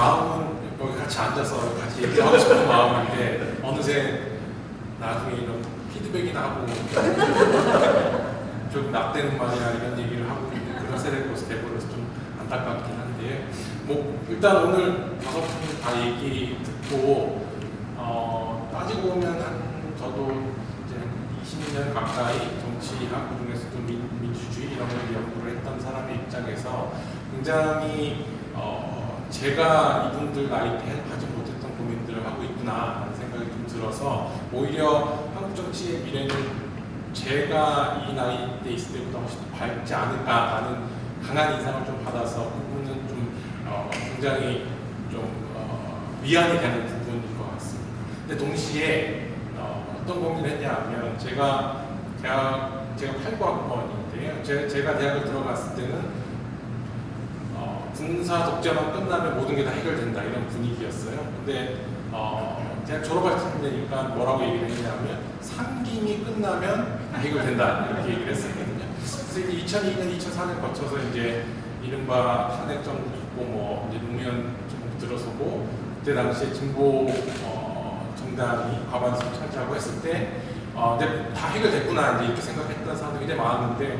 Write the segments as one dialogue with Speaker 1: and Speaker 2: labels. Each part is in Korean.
Speaker 1: 마음은 여기 같이 앉아서 같이 얘기하고 싶은 마음인데 어느새 나중에 이런 피드백이 나고 좀 낙되는 말이야 이런 얘기를 하고 있는 그런 세대로 돼버려서 좀 안타깝긴 한데 뭐 일단 오늘 다섯 분 다 얘기 듣고 어, 따지고 보면 한 저도 이제 20년 가까이 정치학 그중에서도 민, 민주주의 이런 걸 연구를 했던 사람의 입장에서 굉장히 어, 제가 이분들 나이 때 하지 못했던 고민들을 하고 있구나 하는 생각이 좀 들어서 오히려 한국 정치의 미래는 제가 이 나이 때 있을 때보다 훨씬 더 밝지 않을까라는 강한 인상을 좀 받아서 그 부분은 좀 어, 굉장히 좀 어, 위안이 되는 부분인 것 같습니다. 근데 동시에 어, 어떤 고민을 했냐면 제가 대학 제가 89학번인데요. 제, 제가 대학을 들어갔을 때는 어, 군사 독재만 끝나면 모든 게 다 해결된다 이런 분위기였어요. 근데 어, 대학 졸업할 때 되니까 뭐라고 얘기를 했냐면 상김이 끝나면 다 해결된다 이렇게 얘기를 했었거든요. 그래서 이제 2002년, 2004년 거쳐서 이제 이른바 탄핵 정부 있고 뭐 이제 노무현 정부 들어서고 그때 당시에 진보 어, 정당이 과반수 차지하고 했을 때 어, 근데 다 해결됐구나 이렇게 생각했던 사람들이 많았는데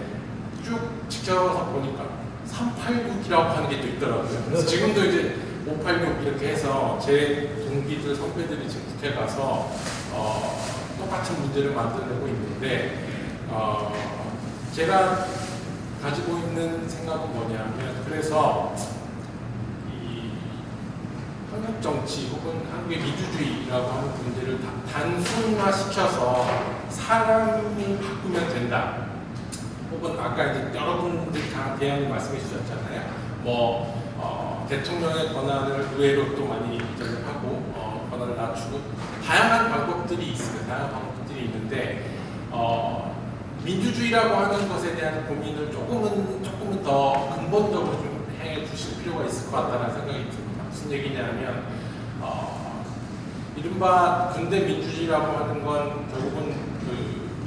Speaker 1: 쭉 지켜서 보니까 386이라고 하는 게 또 있더라고요. 그래서 지금도 이제 586 이렇게 해서 제 동기들 선배들이 지금 국회 가서 어, 똑같은 문제를 만들려고 있는데 어, 제가 가지고 있는 생각은 뭐냐면 그래서 이 한국 정치 혹은 한국의 민주주의라고 하는 문제를 다 단순화시켜서 사람이 바꾸면 된다. 혹은 아까 이제 여러분들이 다 대양이 말씀해 주셨잖아요. 뭐 어, 대통령의 권한을 의회로 또 많이 이전을 하고 어, 권한을 낮추고 다양한 방법들이 있습니다. 다양한 방법들이 있는데 어, 민주주의라고 하는 것에 대한 고민을 조금은 조금은 더 근본적으로 좀 해 주실 필요가 있을 것 같다는 생각이 듭니다. 무슨 얘기냐면 어, 이른바 근대 민주주의라고 하는 건 결국은 그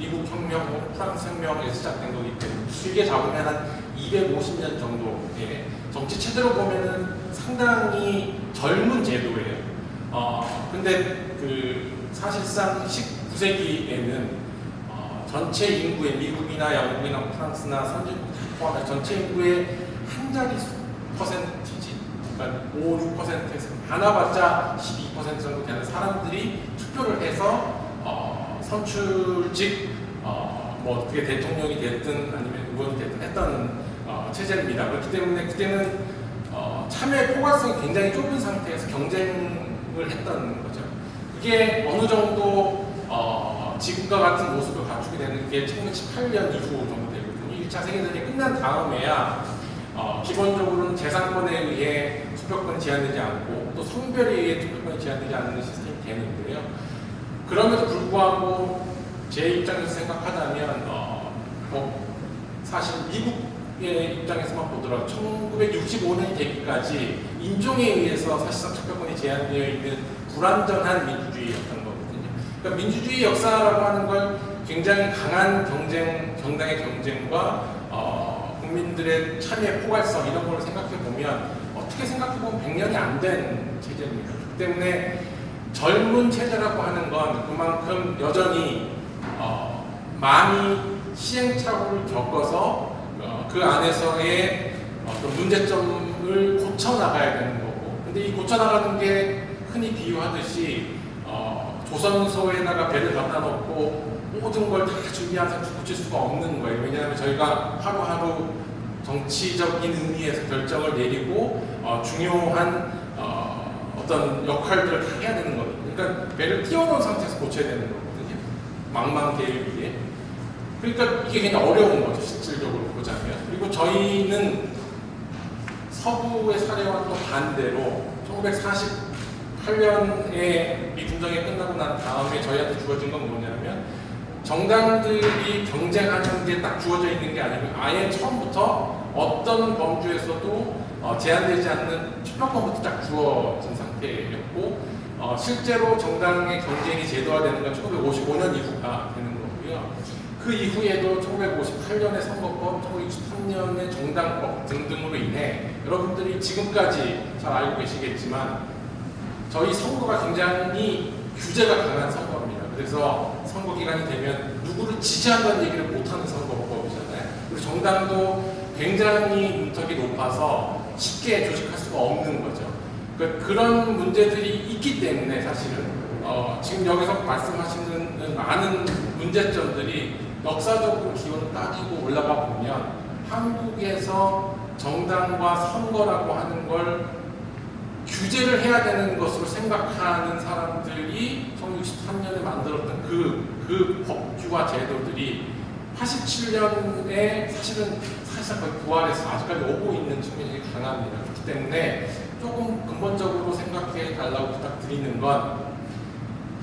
Speaker 1: 미국 혁명, 프랑스 혁명에서 시작된 거기 때문에 길게 잡으면 한 250년 정도의 정치 체제로 보면은 상당히 젊은 제도예요. 어, 근데 그 사실상 19세기에는 어, 전체 인구의 미국이나 영국이나 프랑스나 선진국 다 포함해 전체 인구의 한 자리 수 퍼센티지, 그러니까 5, 6%에서 많아봤자 12% 정도 되는 사람들이 투표를 해서 어, 선출직 어, 뭐 그게 대통령이 됐든 아니면 의원이 됐든 했던 어, 체제입니다. 그렇기 때문에 그때는 어, 참여의 포괄성이 굉장히 좁은 상태에서 경쟁을 했던 거죠. 그게 어느 정도 어, 지금과 같은 모습을 갖추게 되는 게 1918년 이후 정도 되거든요. 1차 세계대전이 끝난 다음에야 어, 기본적으로는 재산권에 의해 투표권 제한되지 않고 또 성별에 의해 투표권이 제한되지 않는 시스템이 되는데요. 그럼에도 불구하고 제 입장에서 생각하자면 어, 뭐 사실 미국의 입장에서만 보더라도 1965년이 되기까지 인종에 의해서 사실상 투표권이 제한되어 있는 불완전한 민주주의였던 거거든요. 그러니까 민주주의 역사라고 하는 걸 굉장히 강한 경쟁, 정당의 경쟁과 어, 국민들의 참여 포괄성 이런 걸 생각해 보면 어떻게 생각해 보면 100년이 안 된 체제입니다. 그렇기 때문에 젊은 체제라고 하는 건 그만큼 여전히 어, 많이 시행착오를 겪어서 어, 그 안에서의 어떤 문제점을 고쳐 나가야 되는 거고 근데 이 고쳐 나가는 게 흔히 비유하듯이 어, 조선소에다가 배를 갖다 놓고 모든 걸 다 준비해서 고칠 수가 없는 거예요. 왜냐하면 저희가 하루하루 정치적인 의미에서 결정을 내리고 어, 중요한 어, 어떤 역할들을 다 해야 되는 거거든요. 그러니까 배를 띄워놓은 상태에서 고쳐야 되는 거거든요. 망망대유에. 그러니까 이게 굉장히 어려운 거죠, 실질적으로 보자면. 그리고 저희는 서구의 사례와 또 반대로 1948년에 미 군정이 끝나고 난 다음에 저희한테 주어진 건 뭐냐면 정당들이 경쟁하는 게 딱 주어져 있는 게 아니고 아예 처음부터 어떤 범주에서도 어, 제한되지 않는 투표권부터 딱 주어진 상태였고 어, 실제로 정당의 경쟁이 제도화되는 건 1955년 이후가 되는 거고요. 그 이후에도 1958년의 선거법, 1963년의 정당법 등등으로 인해 여러분들이 지금까지 잘 알고 계시겠지만 저희 선거가 굉장히 규제가 강한 선거입니다. 그래서 선거 기간이 되면 누구를 지지한다는 얘기를 못하는 선거법이잖아요. 그리고 정당도 굉장히 문턱이 높아서 쉽게 조직할 수가 없는 거죠. 그런 문제들이 있기 때문에 사실은 어, 지금 여기서 말씀하시는 많은 문제점들이 역사적으로 기원을 따지고 올라가 보면 한국에서 정당과 선거라고 하는 걸 규제를 해야 되는 것으로 생각하는 사람들이 1963년에 만들었던 그, 그 법규와 제도들이 87년에 사실은 사실상 거의 부활해서 아직까지 오고 있는 측면이 강합니다. 그렇기 때문에 조금 근본적으로 생각해 달라고 부탁드리는 건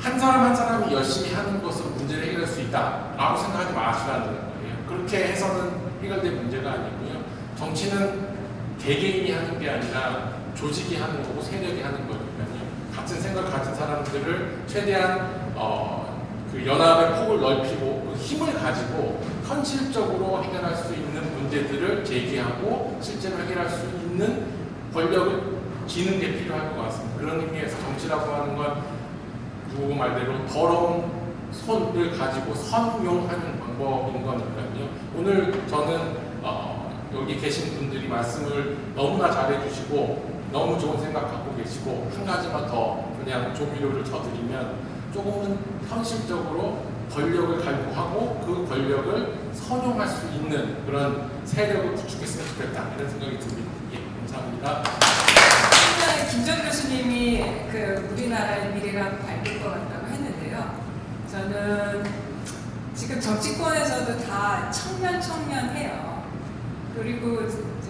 Speaker 1: 한 사람 한 사람이 열심히 하는 것으로 문제를 해결할 수 있다라고 생각하지 마시라는 거예요. 그렇게 해서는 해결될 문제가 아니고요. 정치는 개개인이 하는 게 아니라 조직이 하는 거고 세력이 하는 거니까요. 같은 생각 가진 사람들을 최대한 어, 그 연합의 폭을 넓히고 그 힘을 가지고 현실적으로 해결할 수 있는 문제들을 제기하고 실제로 해결할 수 있는 권력을 쥐는 게 필요할 것 같습니다. 그런 의미에서 정치라고 하는 건 누구 말대로 더러운 손을 가지고 선용하는 방법인 거니까요. 오늘 저는 어, 여기 계신 분들이 말씀을 너무나 잘해주시고 너무 좋은 생각 갖고 계시고 한 가지만 더 그냥 조미료를 쳐드리면 조금은 현실적으로 권력을 갈구하고 그 권력을 선용할 수 있는 그런 세력을 구축했으면 좋겠다 이런 생각이 듭니다. 예, 감사합니다.
Speaker 2: 김정 교수님이 그 우리나라의 미래가 밝을 것 같다고 했는데요. 저는 지금 정치권에서도 다 청년 청년해요. 그리고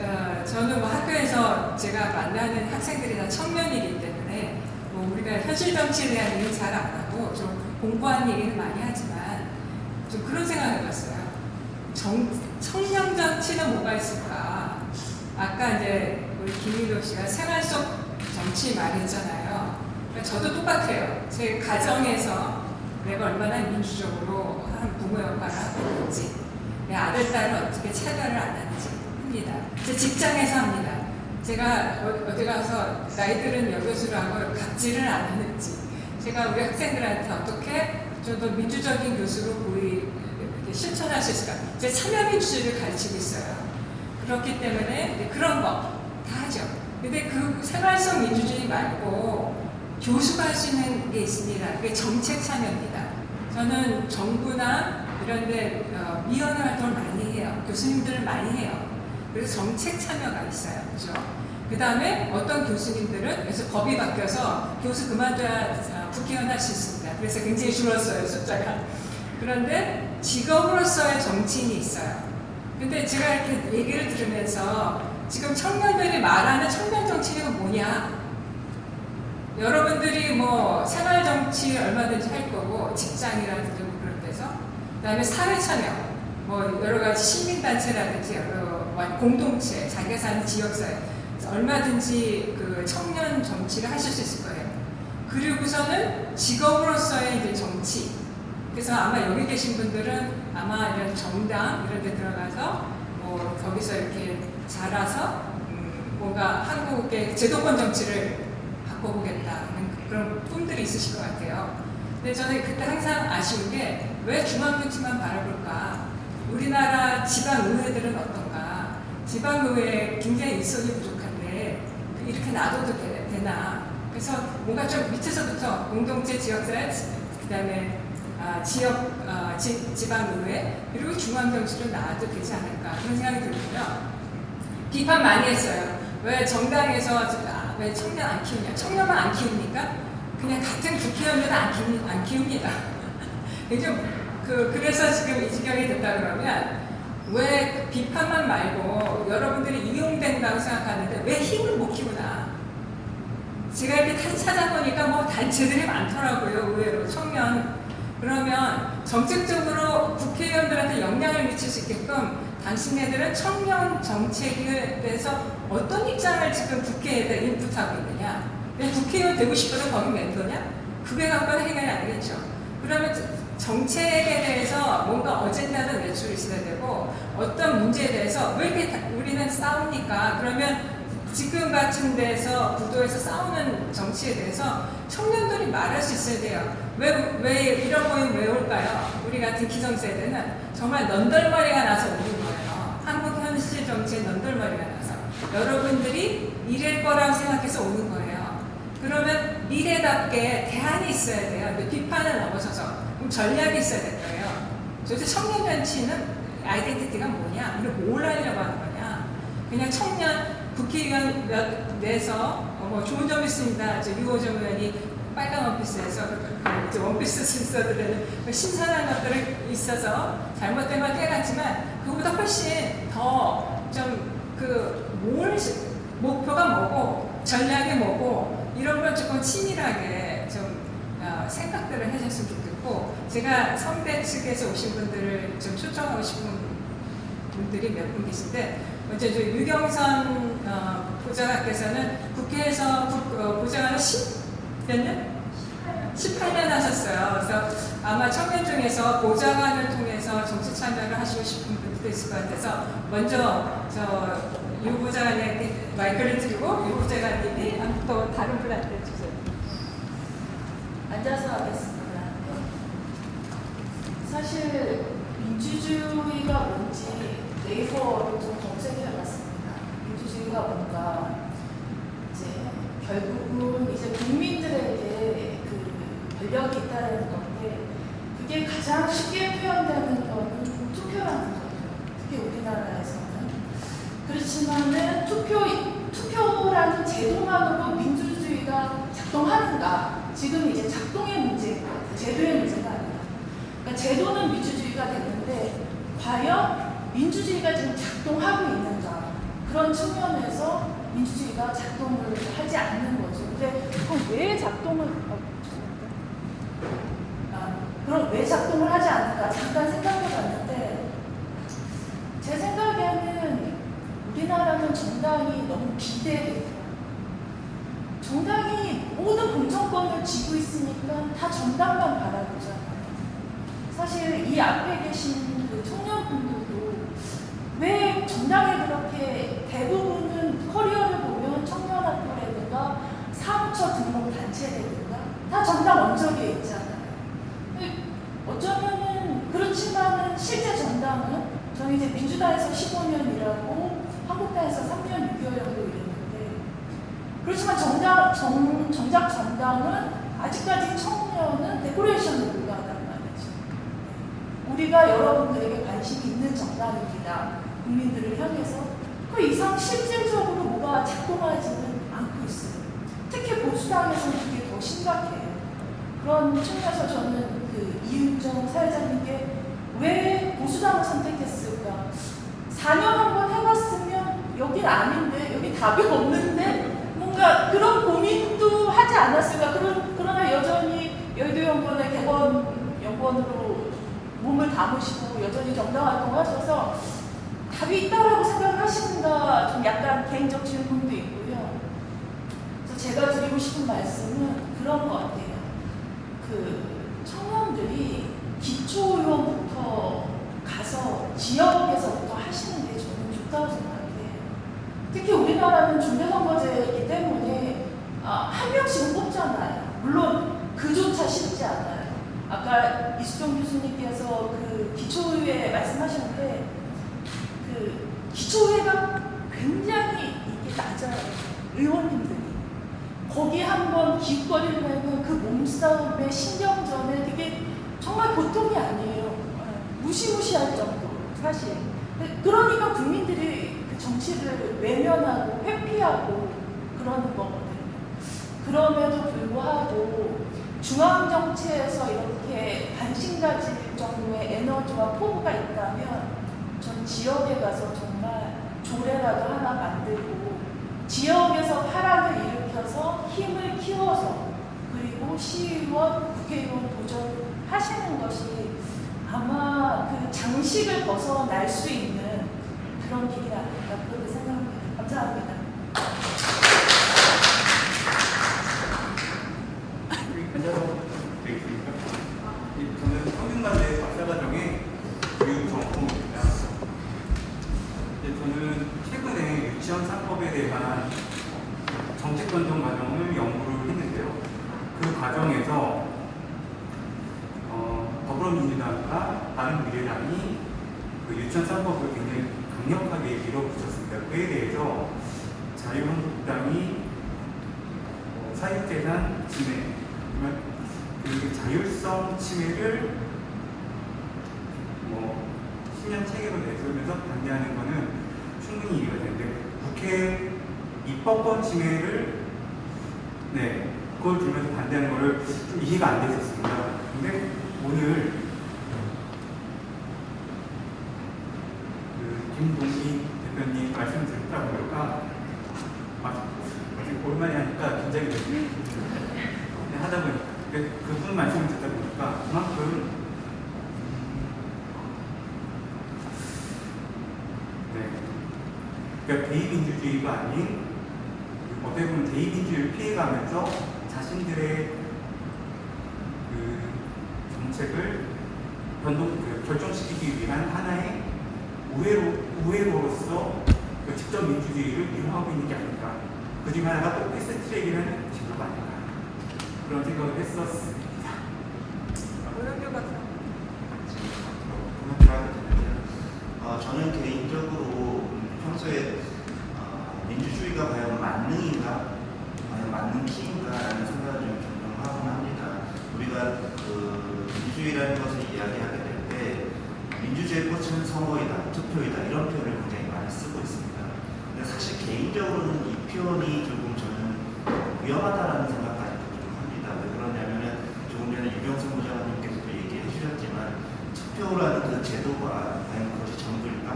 Speaker 2: 어, 저는 뭐 학교에서 제가 만나는 학생들이 다 청년이기 때문에 뭐 우리가 현실 정치에 대한 얘기 잘 안 하고 좀 공부한 얘기는 많이 하지만 좀 그런 생각을 해봤어요. 정, 청년 정치는 뭐가 있을까? 아까 이제 우리 김일호 씨가 생활 속 정치. 그러니까 저도 똑같아요. 제 가정에서 내가 얼마나 민주적으로 한 부모 역할을 하고 있는지, 내 아들, 딸을 어떻게 차별을 안 하는지 합니다. 제 직장에서 합니다. 제가 어- 어디 가서 나이 들은 여교수라고 갑질을 안 하는지, 제가 우리 학생들한테 어떻게 좀 더 민주적인 교수로 보이, 실천할 수 있을까. 제 참여민주주의를 가르치고 있어요. 그렇기 때문에 그런 거 다 하죠. 근데 그 생활성 민주주의 말고 교수가 할 수 있는 게 있습니다. 그게 정책 참여입니다. 저는 정부나 이런 데 어, 위원회 활동을 많이 해요. 교수님들을 많이 해요. 그래서 정책 참여가 있어요. 그죠? 그 다음에 어떤 교수님들은 그래서 법이 바뀌어서 교수 그만둬야 어, 국회의원 할 수 있습니다. 그래서 굉장히 줄었어요, 숫자가. 그런데 직업으로서의 정치인이 있어요. 근데 제가 이렇게 얘기를 들으면서 지금 청년들이 말하는 청년 정치는 뭐냐? 여러분들이 뭐 생활 정치 얼마든지 할 거고 직장이라든지 뭐 그런 데서 그다음에 사회 참여 뭐 여러 가지 시민 단체라든지 공동체 자기가 사는 지역 사회 얼마든지 그 청년 정치를 하실 수 있을 거예요. 그리고서는 직업으로서의 이제 정치. 그래서 아마 여기 계신 분들은 아마 이런 정당 이런 데 들어가서 뭐 거기서 이렇게 자라서 음 뭔가 한국의 제도권 정치를 바꿔보겠다는 그런 꿈들이 있으실 것 같아요. 근데 저는 그때 항상 아쉬운 게 왜 중앙정치만 바라볼까? 우리나라 지방의회들은 어떤가? 지방의회 굉장히 일손이 부족한데 그 이렇게 놔둬도 되, 되나? 그래서 뭔가 좀 밑에서부터 공동체 지역사회, 그 다음에 아, 지역, 아, 지, 지방의회, 그리고 중앙정치를 놔도 되지 않을까 그런 생각이 들고요. 비판 많이 했어요. 왜 정당에서 아, 왜 청년 안 키우냐? 청년만 안 키웁니까? 그냥 같은 국회의원들은 안, 키우, 안 키웁니다. 좀 그, 그래서 지금 이 지경이 됐다 그러면 왜 비판만 말고 여러분들이 이용된다고 생각하는데 왜 힘을 못 키우나? 제가 이렇게 다 찾아보니까 뭐 단체들이 많더라고요. 의외로 청년. 그러면 정책적으로 국회의원들한테 영향을 미칠 수 있게끔 당신네들은 청년 정책에 대해서 어떤 입장을 지금 국회에 인풋하고 있느냐? 왜 국회의원 되고 싶어도 거기 멤버냐? 그게 갖고는 해결이 안 되겠죠. 그러면 자- 정책에 대해서 뭔가 어젠다는 내출이 있어야 되고 어떤 문제에 대해서 왜 이렇게 다- 우리는 싸웁니까? 그러면 지금 같은 데서 구도에서 싸우는 정치에 대해서 청년들이 말할 수 있어야 돼요. 왜, 왜 이런 모임 왜 올까요? 우리 같은 기성세대는 정말 넌덜머리가 나서 거예요. 정치의 넌덜머리가 나서. 여러분들이 미래일 거라고 생각해서 오는 거예요. 그러면 미래답게 대안이 있어야 돼요. 비판을 넘어서서 그럼 전략이 있어야 될 거예요. 도대체 청년 정치는 아이덴티티가 뭐냐? 우리 뭘 하려고 하는 거냐? 그냥 청년 국회의원 몇 내서 어, 뭐 좋은 점 있습니다. 저 유호정 의원이 빨간 원피스에서 그 이제 원피스 순서들은 그 신선한 것들이 있어서 잘못된 건 깨갔지만 그보다 훨씬 더 좀 그 뭘 목표가 뭐고 전략이 뭐고 이런 걸 조금 치밀하게 좀 어, 생각들을 해줬으면 좋겠고 제가 성대 측에서 오신 분들을 좀 초청하고 싶은 분들이 몇 분 계신데 먼저 저 유경선 어, 보좌관께서는 국회에서 국- 어, 보좌관을 10몇 년? 18년 하셨어요. 그래서 아마 청년 중에서 보좌관을 통해서 정치 참여를 하시고 싶은 분들도 있을 것 같아서 먼저 저 유 보좌관에게 마이크를 드리고 유 보좌관님이 또 다른 분한테 주세요.
Speaker 3: 앉아서 하겠습니다. 네. 사실 민주주의가 뭔지 네이버로 좀 검색해봤습니다. 민주주의가 뭔가 이제 결국은 이제 국민들에게 그 권력이 있다는 건데 그게 가장 쉽게 표현되는 거는 투표라는 거죠. 특히 우리나라에서는 그렇지만은 투표 투표라는 제도만으로 민주주의가 작동하는가? 지금 이제 작동의 문제인 것 같아요. 제도의 문제가 아니라. 그러니까 제도는 민주주의가 됐는데 과연 민주주의가 지금 작동하고 있는가? 그런 측면에서 민주주의가 작동을 하지 않는 거죠. 근데 그럼 왜 작동을 그럼 왜 작동을 하지 않는가? 잠깐 생각해봤는데 제 생각에는 우리나라는 정당이 너무 기대해요. 정당이 모든 공정권을 쥐고 있으니까 다 정당만 바라보잖아요. 사실 이 앞에 계신 그 청년분들도 왜 정당에 그렇게 대부분은 커리어를 보면 청년학교라든가 사무처 등록 단체라든가 다 정당 원적에 있잖아요. 어쩌면은 그렇지만은 실제 정당은 저는 이제 민주당에서 15년 일하고 한국당에서 3년 6개월 정도 일했는데 그렇지만 정작, 정, 정작 정당은 아직까지 청년은 데코레이션에 불과하단 말이죠. 우리가 여러분들에게 관심이 있는 정당입니다. 국민들을 향해서 그 이상 실질적으로 뭐가 작동하지는 않고 있어요. 특히 보수당에서는 그게 더 심각해요. 그런 측면에서 저는 그 이윤정 사회자님께 왜 보수당을 선택했을까? 4년 한 번 해봤으면 여긴 아닌데 여기 답이 없는데 뭔가 그런 고민도 하지 않았을까? 그런, 그러나 여전히 여의도연구원의 개원 연구원으로 몸을 담으시고 여전히 정당 활동하셔서 답이 있다라고 생각하시는가 좀 약간 개인적 질문도 있고요. 그래서 제가 드리고 싶은 말씀은 그런 것 같아요. 그 청년들이 기초의원부터 가서 지역에서부터 하시는 게 저는 좋다고 생각해요. 특히 우리나라는 중대선거제이기 때문에 아, 한 명씩은 뽑잖아요. 물론 그조차 쉽지 않아요. 아까 이수정 교수님께서 그 기초의회 말씀하셨는데 그 기초의회가 굉장히 이게 낮아요. 의원님들이. 거기 한번 기웃거리를 내면 그 몸싸움의 신경전에 그게 정말 보통이 아니에요. 무시무시할 정도로 사실. 그러니까 국민들이 그 정치를 외면하고 회피하고 그러는 거거든요. 그럼에도 불구하고 중앙 정치에서 이렇게 관심 가질 정도의 에너지와 포부가 있다면 전 지역에 가서 정말 조례라도 하나 만들고 지역에서 파란을 일으켜서 힘을 키워서 그리고 시의원, 국회의원 도전하시는 것이 아마 그 장식을 벗어날 수 있는 그런 길이 아닐까 그렇게 생각합니다. 감사합니다.
Speaker 4: 앉아서 되겠습니까? 저는 저는 최근에 유치원 3법에 대한 정책 변동 과정을 연구를 했는데요. 그 과정에서 어, 더불어민주당과 바른미래당이 그 유치원 3법을 굉장히 강력하게 밀어붙였습니다. 그에 대해서 자유한국당이 어, 사육재산 침해, 그러면 그 자율성 침해를 뭐 10년 체계로 내세우면서 반대하는 것은 충분히 이해가 되는데 국회 입법권 침해를 네 그걸 들면서 반대하는 거를 좀 이해가 안 됐었습니다. 근데 오늘 그 김동희 대표님 말씀 듣다 보니까 아, 오랜만에 하니까 긴장이 되네요. 네, 하다 보니까 그- 그분 말씀을 듣다 보니까 그만큼 네. 그러니까 대의민주주의가 아닌 어떻게 보면 대의민주주의를 피해가면서 자신들의 그 정책을 변동, 그 결정시키기 위한 하나의 우회로, 우회로로서 그 직접 민주주의를 이용하고 있는 게 아닐까. 그 중에 하나가 또 패스트트랙이라는 제도가 아닐까. 그런 생각을 했었습니다.
Speaker 5: 어, 저는 개인적으로 평소에 어, 민주주의가 과연 만능인가, 과연 만능키인가라는 생각을 좀 종종 하곤 합니다. 우리가 그 민주주의라는 것을 이야기하게 될 때 민주주의 꽃은 선거이다, 투표이다 이런 표현을 굉장히 많이 쓰고 있습니다. 근데 사실 개인적으로는 이 표현이 조금 저는 위험하다라는 생각까지 좀 합니다. 왜 그러냐면은 조금 전에 유병성 부장님께서도 얘기해 주셨지만 투표라는 그 제도가 과연 그것이 전부일까?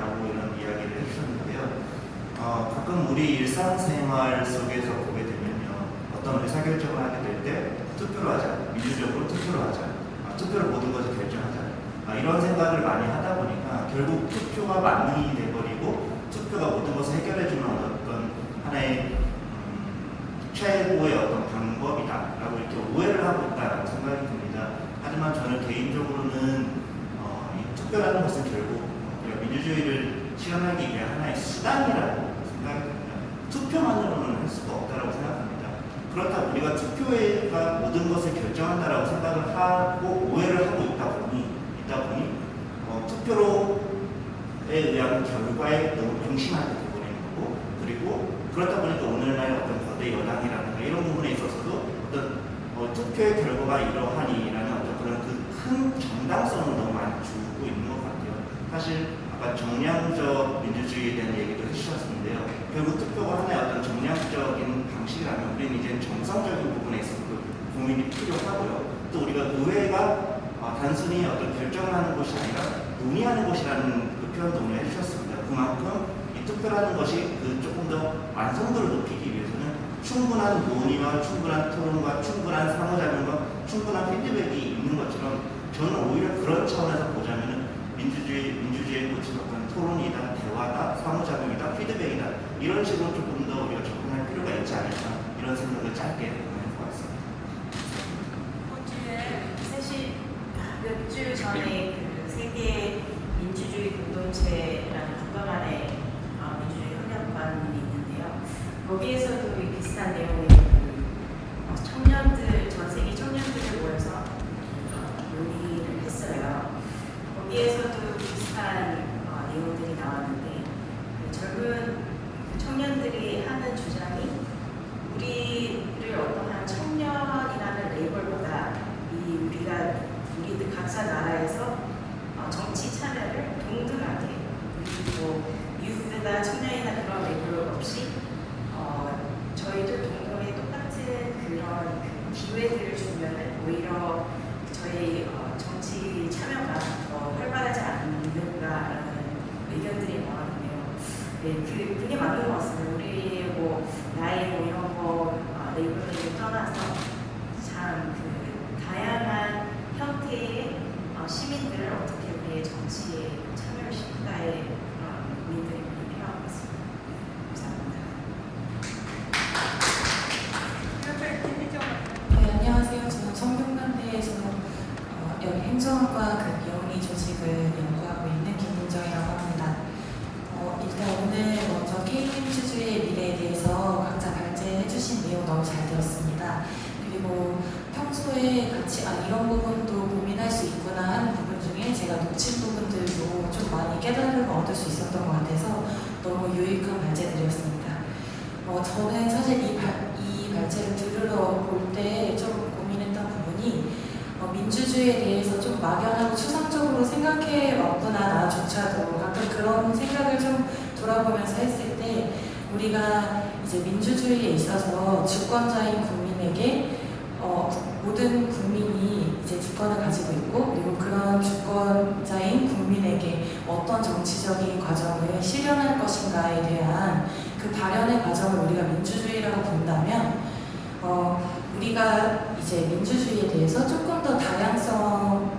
Speaker 5: 라고 이런 이야기를 해주셨는데요. 어, 가끔 우리 일상생활 속에서. 어떤 의사결정을 하게 될 때 투표를 하자. 민주적으로 투표를 하자. 아, 투표로 모든 것을 결정하자. 아, 이런 생각을 많이 하다 보니까 결국 투표가 만능이 돼버리고 투표가 모든 것을 해결해주는 어떤 하나의 음, 최고의 어떤 방법이다라고 이렇게 오해를 하고 있다라고 생각이 듭니다. 하지만 저는 개인적으로는 어, 이 투표라는 것은 결국 민주주의를 실현하기 위한 하나의 수단이라고 생각이 듭니다. 투표만으로는 할 수가 없다라고 생각합니다. 그렇다고 우리가 투표가 모든 것을 결정한다라고 생각을 하고 오해를 하고 있다 보니 있다 보니 어, 투표로에 의한 결과에 너무 명심하게 되버리는 거고 그리고 그렇다 보니까 오늘날 어떤 거대 여당이라든가 이런 부분에 있어서도 어떤 어, 투표의 결과가 이러하니라는 어떤 그런 그 큰 정당성을 너무 많이 주고 있는 것 같아요. 사실 아까 정량적 민주주의에 대한 얘기도 해주셨는데요. 결국 투표가 하나의 어떤 정량적인 방식이라면 우리는 이제 정상적인 부분에 있어서 그 고민이 필요하고요. 또 우리가 의회가 어, 단순히 어떤 결정을 하는 곳이 아니라 논의하는 곳이라는 그 표현도 오늘 해주셨습니다. 그만큼 이 투표라는 것이 그 조금 더 완성도를 높이기 위해서는 충분한 논의와 충분한 토론과 충분한 상호작용과 충분한 피드백이 있는 것처럼 저는 오히려 그런 차원에서 보자면은 민주주의, 민주주의의 꽃은 어떤 토론이다, 대화다, 상호작용이다, 피드백이다 이런 식으로 조금 더 우리가 접근할 필요가 있지 않을까 이런 생각을 짧게 해본 것 같습니다.
Speaker 2: 호주에
Speaker 6: 사실 몇 주 전에 그 세계 민주주의 공동체라는 국가 간의 어, 민주주의 협력관이 있는데요. 거기에서도 이 비슷한 내용의 그 어, 청년들 전 세계 청년들을 모여서 어, 논의를 했어요. 거기에서도 비슷한 어, 내용들이 나왔는데 그 젊은 그 청년들이 하는 주장이 우리를 어떤 한 청년이라는 레이블보다 이 우리가 우리들 각자 나라에서 어, 정치 참여를 동등하게 그리고 유스나 청년이나 그런 레이블 없이 어, 저희도 동등하게 똑같은 그런 그 기회들을 주면 오히려 저희 어, 정치 참여가 더 활발하지 않는가라는 의견들이 나왔는데요. 네, 그, 그게 맞는 것 같습니다. 우리 뭐 나이 뭐 이런 거 어, 레이블을 떠나서 참 그 다양한 형태의 어, 시민들을 어떻게 우리의 정치에 참여를 시킬까의 그런 고민들이 많이 필요한 것 같습니다. 감사합니다.
Speaker 2: 이렇게 김희정
Speaker 7: 네, 안녕하세요. 저는 성균관대에서 어, 여기 행정과 그 영리 조직을 연구하고 있는 김민정이라고 합니다. 어, 잘 들었습니다. 그리고 평소에 같이 아 이런 부분도 고민할 수 있구나 하는 부분 중에 제가 놓친 부분들도 좀 많이 깨달음을 얻을 수 있었던 것 같아서 너무 유익한 발제들이었습니다. 어, 저는 사실 이, 발, 이 발제를 들으러 볼때좀 고민했던 부분이 어, 민주주의에 대해서 좀 막연하고 추상적으로 생각해 왔구나 나조차도 가끔 그런 생각을 좀 돌아보면서 했을 때 우리가 이제 민주주의에 있어서 주권자인 국민에게 어, 모든 이제 주권을 가지고 있고 그리고 그런 주권자인 국민에게 어떤 정치적인 과정을 실현할 것인가에 대한 그 발현의 과정을 우리가 민주주의라고 본다면 어, 우리가 이제 민주주의에 대해서 조금 더 다양성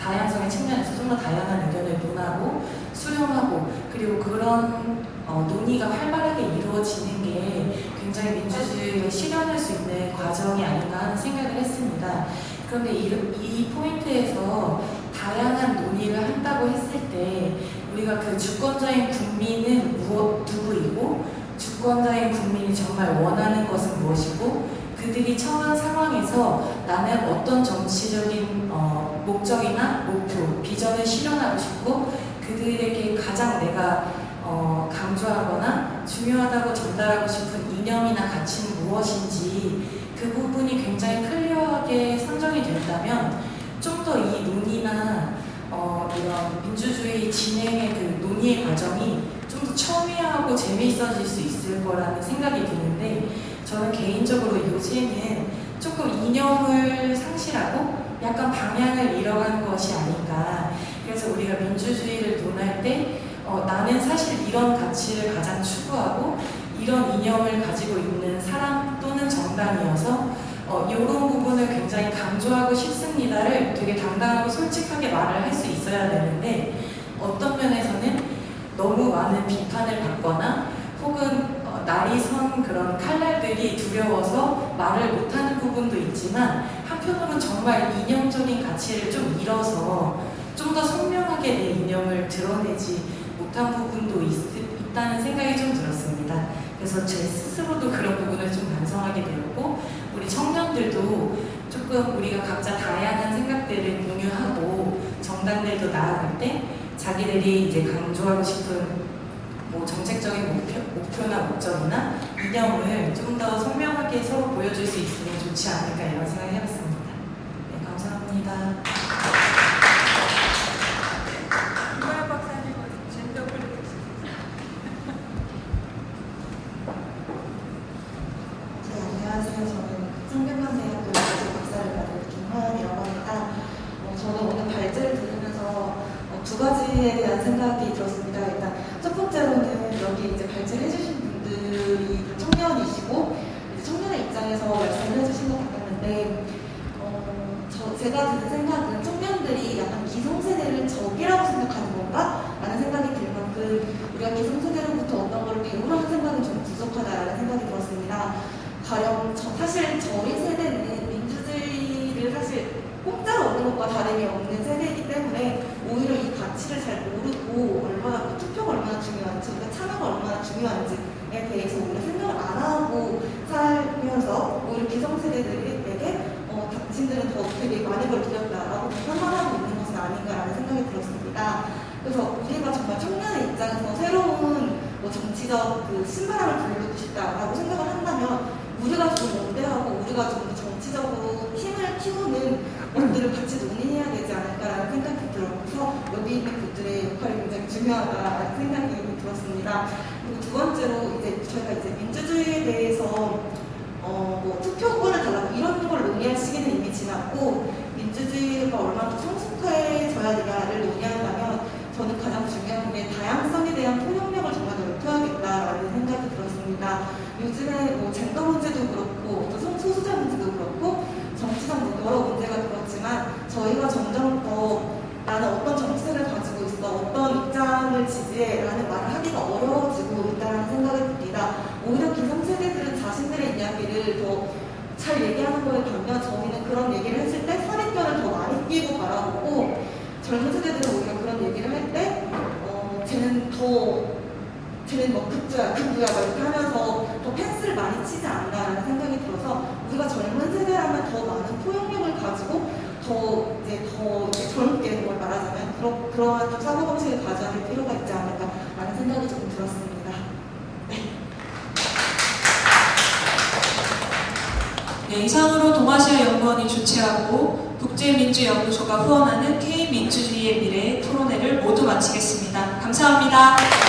Speaker 7: 다양성의 측면에서 좀 더 다양한 의견을 논하고 수렴하고 그리고 그런 어, 논의가 활발하게 이루어지는 게 굉장히 민주주의를 실현할 수 있는 과정이 아닌가 하는 생각을 했습니다. 그런데 이, 이 포인트에서 다양한 논의를 한다고 했을 때 우리가 그 주권자인 국민은 무엇, 누구이고 주권자인 국민이 정말 원하는 것은 무엇이고 그들이 처한 상황에서 나는 어떤 정치적인 어, 목적이나 목표, 비전을 실현하고 싶고 그들에게 가장 내가 어, 강조하거나 중요하다고 전달하고 싶은 이념이나 가치는 무엇인지 된다면 좀 더 이 논의나 어, 이런 민주주의 진행의 그 논의의 과정이 좀 더 첨예하고 재미있어질 수 있을 거라는 생각이 드는데 저는 개인적으로 요새는 조금 이념을 상실하고 약간 방향을 잃어간 것이 아닌가. 그래서 우리가 민주주의를 논할 때 어, 나는 사실 이런 가치를 가장 추구하고 이런 이념을 가지고 있는 사람 또는 정당이어서 어, 이런 부분을 굉장히 강조하고 싶습니다를 되게 당당하고 솔직하게 말을 할 수 있어야 되는데 어떤 면에서는 너무 많은 비판을 받거나 혹은 어, 날이 선 그런 칼날들이 두려워서 말을 못하는 부분도 있지만 한편으로는 정말 이념적인 가치를 좀 잃어서 좀 더 선명하게 내 이념을 드러내지 못한 부분도 있, 있다는 생각이 좀 들었습니다. 그래서 제 스스로도 그런 부분을 좀 반성하게 되었고 우리 청년들도 조금 우리가 각자 다양한 생각들을 공유하고 정당들도 나아갈 때 자기들이 이제 강조하고 싶은 뭐 정책적인 목표, 목표나 목적이나 이념을 좀 더 선명하게 서로 보여줄 수 있으면 좋지 않을까 이런 생각을 해봤습니다. 네, 감사합니다.
Speaker 2: 이말 박사님은 젠더 폴리틱스.
Speaker 8: 네, 안녕하세요. 저는 성균관대학교에서 박사를 받은 김화연이라고 합니다. 어, 저는 오늘 발제를 들으면서 어, 두 가지에 대한 생각이 들었습니다. 일단 첫 번째로는 여기 이제 발제를 해주신 분들이 청년이시고 청년의 입장에서 말씀을 해주신 것 같았는데 어, 저, 제가 드는 생각은 청년들이 약간 기성세대를 적이라고 생각하는 건가? 라는 생각이 들 만큼 우리가 기성세대로부터 어떤 거를 배우라는 생각은 좀 부족하다라는 생각이 들었습니다. 가령 저, 사실 저희 세대는 민주주의를 사실 공짜로 얻는 것과 다름이 없는 세대이기 때문에 오히려 이 가치를 잘 모르고 얼마나 투표가 얼마나 중요한지 우리가 참여가 얼마나 중요한지에 대해서 우리가 생각을 안 하고 살면서 오히려 기성세대들에게 어, 당신들은 더 되게 많이 걸 드렸다라고 비판하고 있는 것은 아닌가라는 생각이 들었습니다. 그래서 우리가 정말 청년의 입장에서 새로운 뭐 정치적 그 신바람을 불고 싶다라고 생각을 한다면 우리가 좀 연대하고 우리가 좀 정치적으로 힘을 키우는 것들을 같이 논의해야 되지 않을까라는 생각이 들어서 여기 있는 분들의 역할이 굉장히 중요하다라는 생각이 들었습니다. 그리고 두 번째로 이제 저희가 이제 민주주의에 대해서 어, 뭐 투표권을 달라고 이런 걸 논의할 시기는 이미 지났고 민주주의가 얼마나 더 성숙해져야 되냐를 논의한다면 저는 가장 중요한 게 다양성에 대한 통용력을 정말 넓혀야겠다라는 생각이 들었습니다. 요즘에 뭐 젠더 문제도 그렇고 또 성소수자 문제도 그렇고 정치적 뭐 여러 문제가 그렇지만 저희가 점점 더 나는 어떤 정체를 가지고 있어 어떤 입장을 지지해 라는 말을 하기가 어려워지고 있다는 생각이 듭니다. 오히려 기성세대들은 자신들의 이야기를 더 잘 얘기하는 거에 반면 저희는 그런 얘기를 했을 때 선입견을 더 많이 끼고 바라보고 젊은 세대들은 오히려 그런 얘기를 할때 어, 쟤는 더 쟤는 뭐 극주야, 극부야 막 이렇게 하면서 더 펜스를 많이 치지 않나라는 생각이 들어서 우리가 젊은 세대라면 더 많은 포용력을 가지고 더 이제 더 이제 젊게 정말 말하자면 그러, 그러한 좀 사고 방식을 가져야 될 필요가 있지 않을까라는 생각이 조금 들었습니다.
Speaker 9: 네, 이상으로 동아시아 연구원이 주최하고 국제민주연구소가 후원하는 K민주주의의 미래 토론회를 모두 마치겠습니다. 감사합니다.